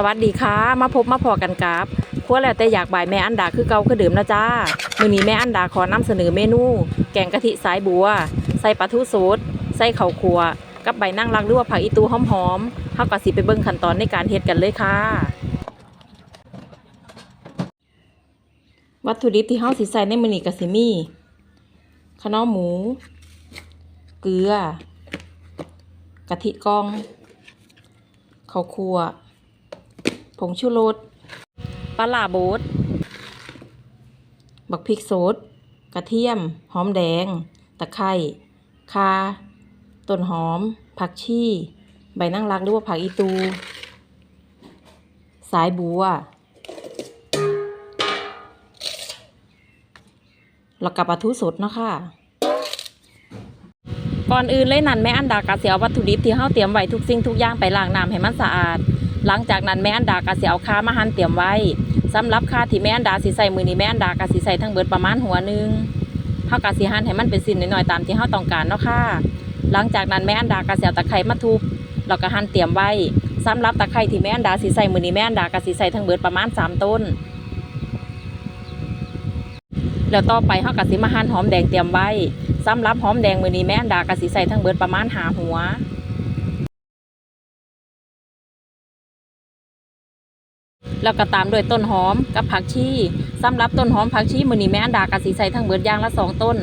สวัสดีค่ะ มาพบมาพอกันกับพวกแล้วแต่อยากบ่ายแม่อันดาคือเกาคือเดิมนะจ้า มือนี้แม่อันดาขอนำเสนอเมนู แกงกะทิสายบัว ใส่ปลาทูสดใส่ข้าวคั่วกับใบนั่งรักหรือว่าผักอีตูหอมๆเฮาก็สิไปเบิ่งขั้นตอนในการเฮ็ดกันเลยค่ะ วัตถุดิบที่เฮาสิใส่ในมื้อนี้ก็สิมีขนมหมู เกลือ กะทิกองข้าวคั่ว ผงชูรสปลาลาโบดบักพริกสดกระเทียม หอมแดง ตะไคร้ข่าต้นหอม ผักชีใบนั่งรักหรือว่าผักอีตู สายบัว แล้วกับปลาทูสดเนาะค่ะ ก่อนอื่นเลยนั่นแม่อันดากะเสียวัตถุดิบที่เฮาเตรียมไว้ทุกสิ่งทุกอย่างไปล้างน้ำให้มันสะอาด หลังจากนั้นแม่อันดากะสิเอาคามาหันเตรียมไว้สำหรับคาที่แม่อันดาสิใส่มือนี้แม่อันดากะสิใส่ทั้งเบิดประมาณหัวหนึงเฮากะสิหั่นให้มันเป็นสิ้นน้อยๆตามที่เฮาต้องการเนาะค่ะหลังจากนั้นแม่อันดากะสิเอาตะไคร้มาทุบแล้วก็หันเตรียมไว้สำหรับตะไคร้ที่แม่อันดาสิใส่มือนี้แม่อันดากะสิใส่ทั้งเบิดประมาณสามต้นแล้วต่อไปเฮากะสิมาหั่นหอมแดงเตรียมไว้สำหรับหอมแดงมือนี้แม่อันดากะสิใส่ทั้งเบิดประมาณหาหัว แล้วก็ตามด้วยต้นหอมกับผักชีสำหรับต้นหอมผักชีมือนี้แม่อันดากะสิใส่ทั้งเบิดอย่างละสองต้น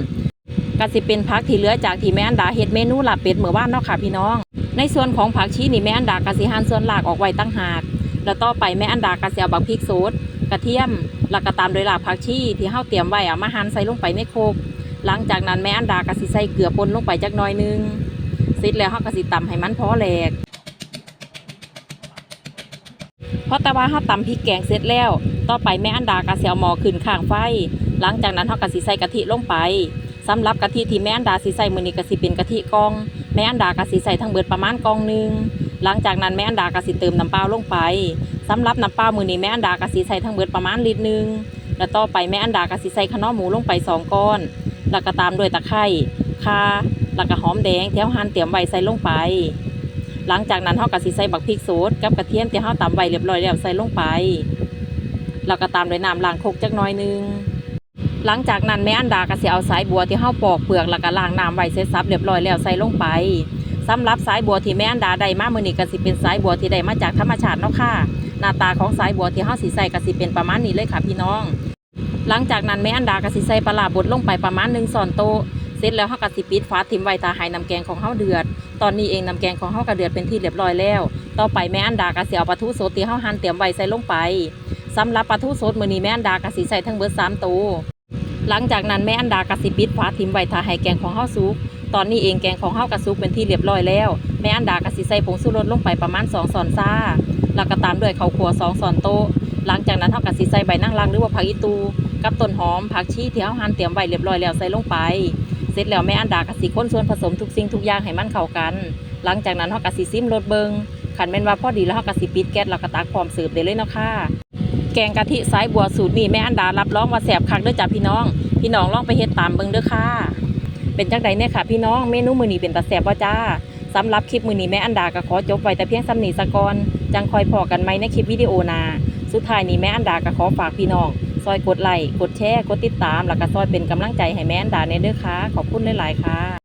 กะสิเป็นผักที่เหลือจากที่แม่อันดาเฮ็ดเมนูลาบเป็ดเมื่อวานเนาะค่ะพี่น้อง ในส่วนของผักชีนี่แม่อันดากะสิหั่นส่วนหลากออกไว้ตั้งหาก แล้วต่อไปแม่อันดากะสิเอาบักพริกสดกระเทียมแล้วก็ตามด้วยรากผักชีที่เฮาเตรียมไว้เอามาหั่นใส่ลงไปในโครกหลังจากนั้นแม่อันดากะสิใส่เกลือป่นลงไปจักหน่อยนึงเสร็จแล้วเฮาก็สิตำให้มันพอแหลก เพราะแต่ว่าเฮาตำพริกแกงเสร็จแล้ว ต่อไปแม่อันดากะเสิเอาหม้อขึ้นข้างไฟ หลังจากนั้นเฮาก็สิใส่กะทิลงไปสำหรับกะทิที่แม่อันดาสิใส่มื้อนี้ก็สิเป็นกะทิกอง แม่อันดากะสิใส่ทั้งเบิดประมาณกองหนึงหลังจากนั้นแม่อันดากะสิเติมน้ำเปล่าลงไปสำหรับน้ำเปล่ามื้อนี้แม่อันดากะสิใส่ทั้งเบิดประมาณลิตรหนึงแล้วต่อไปแม่อันดากะสิใส่ขนมหมูลงไปสองก้อน แล้วก็ตามด้วยตะไคร้ข่าแล้วก็หอมแดงที่เฮาหั่นเตรียมไว้ใส่ลงไป หลังจากนั้นเฮาก็สิใส่บักพริกสดกับกระเทียมที่เฮาตำไว้เรียบร้อยแล้วใส่ลงไป แล้วก็ตามด้วยน้ำล้างครกจักน่อยนึง หลังจากนั้นแม่อันดาก็สิเอาสายบัวที่เฮาปอกเปลือกแล้วก็ล้างน้ำไว้เสร็จสับเรียบร้อยแล้วใส่ลงไปสำหรับสายบัวที่แม่อันดาได้มามื้อนี้ก็สิเป็นสายบัวที่ได้มาจากธรรมชาติเนาะค่ะ หน้าตาของสายบัวที่เฮาสิใส่ก็สิเป็นประมาณนี้เลยค่ะพี่น้อง หลังจากนั้นแม่อันดาก็สิใส่ปลาบดลงไปประมาณ1ช้อนโต๊ะเสร็จแล้วเฮาก็สิปิดฝาทิ้งไว้ตาให้น้ำแกงของเฮาเดือด ตอนนี้เองน้ำแกงของเฮาก็เดือดเป็นที่เรียบร้อยแล้ว ต่อไปแม่อันดาก็สิเอาปลาทูสดที่เฮาหั่นเตรียมไว้ใส่ลงไปสำหรับปลาทูสดมื้อนี้แม่อันดาก็สิใส่ทั้งเบิด3ตัวหลังจากนั้นแม่อันดาก็สิปิดฝาทิ้งไว้ถ้าให้แกงของเฮาสุกตอนนี้เองแกงของเฮาก็สุกเป็นที่เรียบร้อยแล้ว แม่อันดาก็สิใส่ผงชูรสลงไปประมาณ2ช้อนซ่าแล้วก็ตามด้วยข้าวคั่ว2ช้อนโต๊ะหลังจากนั้นเฮาก็สิใส่ใบนางรักหรือว่าผักอีตู กับต้นหอมผักชีที่เฮาหั่นเตรียมไว้เรียบร้อยแล้วใส่ลงไป เสร็จแล้วแม่อันดาก็สิคนส่วนผสมทุกสิ่งทุกอย่างให้มันเข้ากัน หลังจากนั้นเฮาก็สิซิมรสเบิงคันแม่นว่าพอดีแล้วเฮาก็สิปิดแก๊สแล้วก็ตักพร้อมเสิร์ฟได้เลยเนาะค่ะแกงกะทิสายบัวสูตรนี้แม่อันดารับรองว่าแซ่บคักเด้อจ้ะพี่น้อง พี่น้องลองไปเฮ็ดตามเบิงเด้อค่ะ เป็นจังไดเนี่ยค่ะ พี่น้องเมนูมื้อนี้เป็นตาแซ่บบ่จ้าสำหรับคลิปมื้อนี้แม่อันดาก็ขอจบไว้แต่เพียงสำนี้ซะก่อนจังคอยพอกันใหม่ในคลิปวิดีโอหน้าสุดท้ายนี้แม่อันดาก็ขอฝากพี่น้อง ซอยกดไลค์กดแชร์กดติดตาม แล้วก็ซอยเป็นกำลังใจให้แม่นดาเนเด้อค่ะ ขอบคุณหลายๆค่ะ